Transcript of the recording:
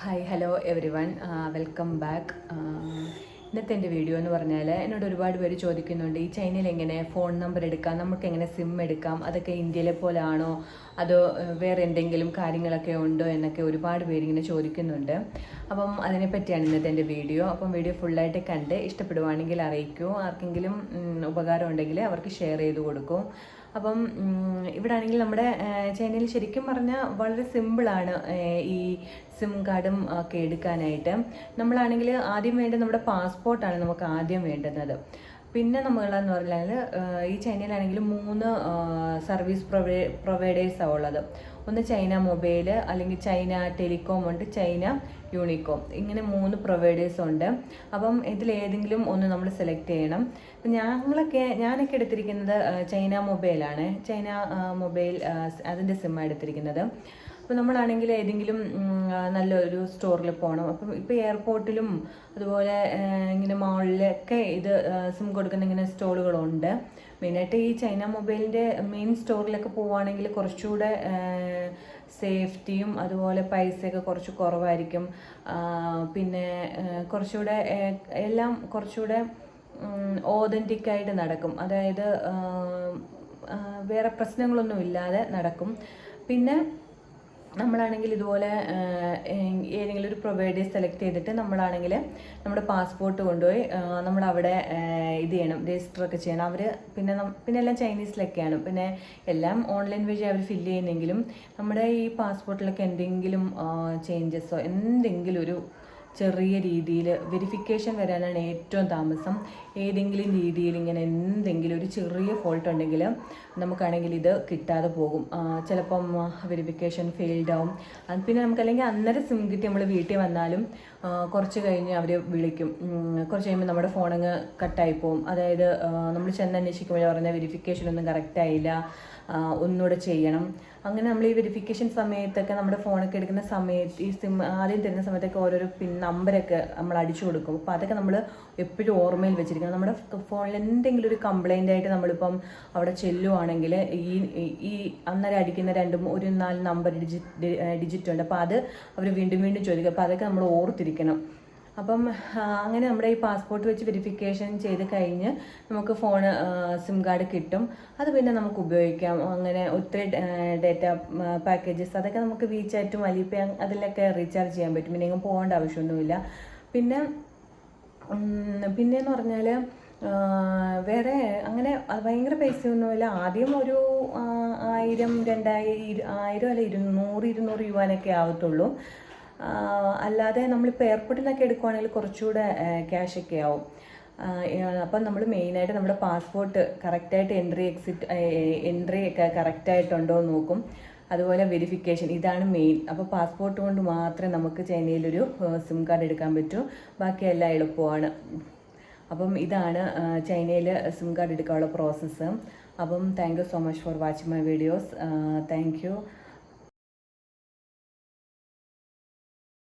Hi hello everyone welcome back ഇന്നത്തെ എന്റെ video എന്ന് പറഞ്ഞാൽ എന്നോട് ഒരുപാട് പേര് ചോദിക്കുന്നുണ്ട് ഈ ചൈനയിൽ എങ്ങനെ ഫോൺ നമ്പർ എടുക്കാം? നമുക്ക് എങ്ങനെ സിം എടുക്കാം? അതൊക്കെ ഇന്ത്യയിലെ പോലെ ആണോ? അതോ വേറെ എന്തെങ്കിലും കാര്യങ്ങളൊക്കെ ഉണ്ടോ? എന്നൊക്കെ ഒരുപാട് പേര് ഇങ്ങനെ ചോദിക്കുന്നുണ്ട്. അപ്പം അതിനെപ്പറ്റിയാണ് ഇന്നത്തെ എന്റെ വീഡിയോ അപ്പം വീഡിയോ ഫുള്ളായിട്ട് കണ്ട് ഇഷ്ടപ്പെടുവാണെങ്കിൽ അറിയിക്കൂ. ആർക്കെങ്കിലും ഉപകാരം ഉണ്ടെങ്കിൽ അവർക്ക് ഷെയർ ചെയ്ത് കൊടുക്കും. അപ്പം ഇവിടെ ആണെങ്കിൽ നമ്മുടെ ചൈനയിൽ ശരിക്കും പറഞ്ഞാൽ വളരെ സിമ്പിളാണ് ഈ സിം കാർഡും ഒക്കെ എടുക്കാനായിട്ട്. നമ്മളാണെങ്കിൽ ആദ്യം വേണ്ടത് നമ്മുടെ പാസ്പോർട്ടാണ് നമുക്ക് ആദ്യം വേണ്ടുന്നത്. പിന്നെ നമ്മളെന്ന് പറഞ്ഞാൽ ഈ ചൈനയിലാണെങ്കിൽ മൂന്ന് സർവീസ് പ്രൊവൈ പ്രൊവൈഡേഴ്സാണ് ഉള്ളത്. ഒന്ന് ചൈന മൊബൈൽ അല്ലെങ്കിൽ ചൈന ടെലികോം ഉണ്ട് ചൈന യൂണിക്കോം ഇങ്ങനെ മൂന്ന് പ്രൊവൈഡേഴ്സ് ഉണ്ട്. അപ്പം ഇതിലേതെങ്കിലും ഒന്ന് നമ്മൾ സെലക്ട് ചെയ്യണം. ഇപ്പം ഞങ്ങളൊക്കെ ഞാനൊക്കെ എടുത്തിരിക്കുന്നത് ചൈന മൊബൈലാണ്. ചൈന മൊബൈൽ അതിന്റെ സിമ്മാണ് എടുത്തിരിക്കുന്നത്. അപ്പോൾ നമ്മളാണെങ്കിൽ ഏതെങ്കിലും നല്ലൊരു സ്റ്റോറിൽ പോകണം അപ്പം ഇപ്പോൾ എയർപോർട്ടിലും അതുപോലെ ഇങ്ങനെ മാളിലൊക്കെ ഇത് സിം കൊടുക്കുന്ന ഇങ്ങനെ സ്റ്റോളുകളുണ്ട് മെയിനായിട്ട് ഈ ചൈന മൊബൈലിന്റെ മെയിൻ സ്റ്റോറിലൊക്കെ പോവുകയാണെങ്കിൽ കുറച്ചുകൂടെ സേഫ്റ്റിയും അതുപോലെ പൈസയൊക്കെ കുറച്ച് കുറവായിരിക്കും. പിന്നെ കുറച്ചുകൂടെ എല്ലാം കുറച്ചുകൂടെ ഓതന്റിക് ആയിട്ട് നടക്കും. അതായത് വേറെ പ്രശ്നങ്ങളൊന്നും ഇല്ലാതെ നടക്കും. പിന്നെ നമ്മളാണെങ്കിൽ ഇതുപോലെ ഏതെങ്കിലും ഒരു പ്രൊവൈഡേഴ്സ് സെലക്ട് ചെയ്തിട്ട് നമ്മളാണെങ്കിൽ നമ്മുടെ പാസ്പോർട്ട് കൊണ്ടുപോയി നമ്മൾ അവിടെ ഇത് ചെയ്യണം രജിസ്റ്റർ ഒക്കെ ചെയ്യണം. അവർ പിന്നെ പിന്നെ എല്ലാം ചൈനീസിലൊക്കെയാണ്. പിന്നെ എല്ലാം ഓൺലൈൻ വഴി അവർ ഫില്ല് ചെയ്യുന്നെങ്കിലും നമ്മുടെ ഈ പാസ്പോർട്ടിലൊക്കെ എന്തെങ്കിലും ചേഞ്ചസോ എന്തെങ്കിലും ഒരു ചെറിയ രീതിയിൽ വെരിഫിക്കേഷൻ വരാനാണ് ഏറ്റവും താമസം. ഏതെങ്കിലും രീതിയിൽ ഇങ്ങനെ എന്തെങ്കിലും ഒരു ചെറിയ ഫോൾട്ട് ഉണ്ടെങ്കിൽ നമുക്കാണെങ്കിൽ ഇത് കിട്ടാതെ പോകും. ചിലപ്പം വെരിഫിക്കേഷൻ ഫെയിൽഡ് ആവും. പിന്നെ നമുക്ക് അല്ലെങ്കിൽ അന്നേരം സിം കിട്ടി നമ്മൾ വീട്ടിൽ വന്നാലും കുറച്ച് കഴിഞ്ഞ് അവർ വിളിക്കും. കുറച്ച് കഴിയുമ്പോൾ നമ്മുടെ ഫോണങ്ങ് കട്ടായി പോകും അതായത് നമ്മൾ ചെന്ന് അന്വേഷിക്കുമ്പോൾ പറഞ്ഞ വെരിഫിക്കേഷൻ ഒന്നും കറക്റ്റ് ആയില്ല. ആ, ഒന്നുകൂടെ ചെയ്യണം. അങ്ങനെ നമ്മൾ ഈ വെരിഫിക്കേഷൻ സമയത്തൊക്കെ നമ്മുടെ ഫോണൊക്കെ എടുക്കുന്ന സമയത്ത് ഈ സിം ആദ്യം തരുന്ന സമയത്തൊക്കെ ഓരോരോ പിൻ നമ്പരൊക്കെ നമ്മൾ അടിച്ചു കൊടുക്കും. അപ്പോൾ അതൊക്കെ നമ്മൾ എപ്പോഴും ഓർമ്മയിൽ വെച്ചിരിക്കണം. നമ്മുടെ ഫോണിൽ എന്തെങ്കിലും ഒരു കംപ്ലൈന്റ് ആയിട്ട് നമ്മളിപ്പം അവിടെ ചെല്ലുവാണെങ്കിൽ ഈ ഈ അന്നേരം അടിക്കുന്ന രണ്ടും ഒരു നാല് നമ്പർ ഡിജിറ്റ് ഡിജിറ്റ് ഉണ്ട്. അപ്പോൾ അത് അവർ വീണ്ടും വീണ്ടും ചോദിക്കും. അപ്പോൾ അതൊക്കെ നമ്മൾ ഓർത്തിരിക്കണം. അപ്പം അങ്ങനെ നമ്മുടെ ഈ പാസ്പോർട്ട് വെച്ച് വെരിഫിക്കേഷൻ ചെയ്ത് കഴിഞ്ഞ് നമുക്ക് ഫോൺ സിം കാർഡ് കിട്ടും. അത് പിന്നെ നമുക്ക് ഉപയോഗിക്കാം. അങ്ങനെ ഒത്തിരി ഡേറ്റ പാക്കേജസ് അതൊക്കെ നമുക്ക് വീച്ചായിട്ടും അലിപ്പേ അതിലൊക്കെ റീചാർജ് ചെയ്യാൻ പറ്റും. പിന്നെ എങ്ങും പോകേണ്ട ആവശ്യമൊന്നുമില്ല. പിന്നെ പിന്നെയെന്ന് പറഞ്ഞാൽ വേറെ അങ്ങനെ ഭയങ്കര പൈസയൊന്നുമില്ല. ആദ്യം ഒരു ആയിരം രണ്ടായിരം ആയിരം അല്ല ഇരുന്നൂറ് ഇരുന്നൂറ് യുവാനൊക്കെ ആവത്തുള്ളൂ. അല്ലാതെ നമ്മളിപ്പോൾ എയർപോർട്ടിൽ നിന്നൊക്കെ എടുക്കുവാണെങ്കിൽ കുറച്ചുകൂടെ ക്യാഷൊക്കെ ആവും. അപ്പം നമ്മൾ മെയിനായിട്ട് നമ്മുടെ പാസ്പോർട്ട് കറക്റ്റായിട്ട് എൻട്രി എക്സിറ്റ് എൻട്രി ഒക്കെ കറക്റ്റായിട്ടുണ്ടോ എന്ന് നോക്കും. അതുപോലെ വെരിഫിക്കേഷൻ ഇതാണ് മെയിൻ. അപ്പോൾ പാസ്പോർട്ട് കൊണ്ട് മാത്രമേ നമുക്ക് ചൈനയിലൊരു സിം കാർഡ് എടുക്കാൻ പറ്റൂ. ബാക്കിയെല്ലാം എളുപ്പമാണ്. അപ്പം ഇതാണ് ചൈനയിൽ സിം കാർഡ് എടുക്കാനുള്ള പ്രോസസ്സ്. അപ്പം thank you so much for watching my videos. Thank you.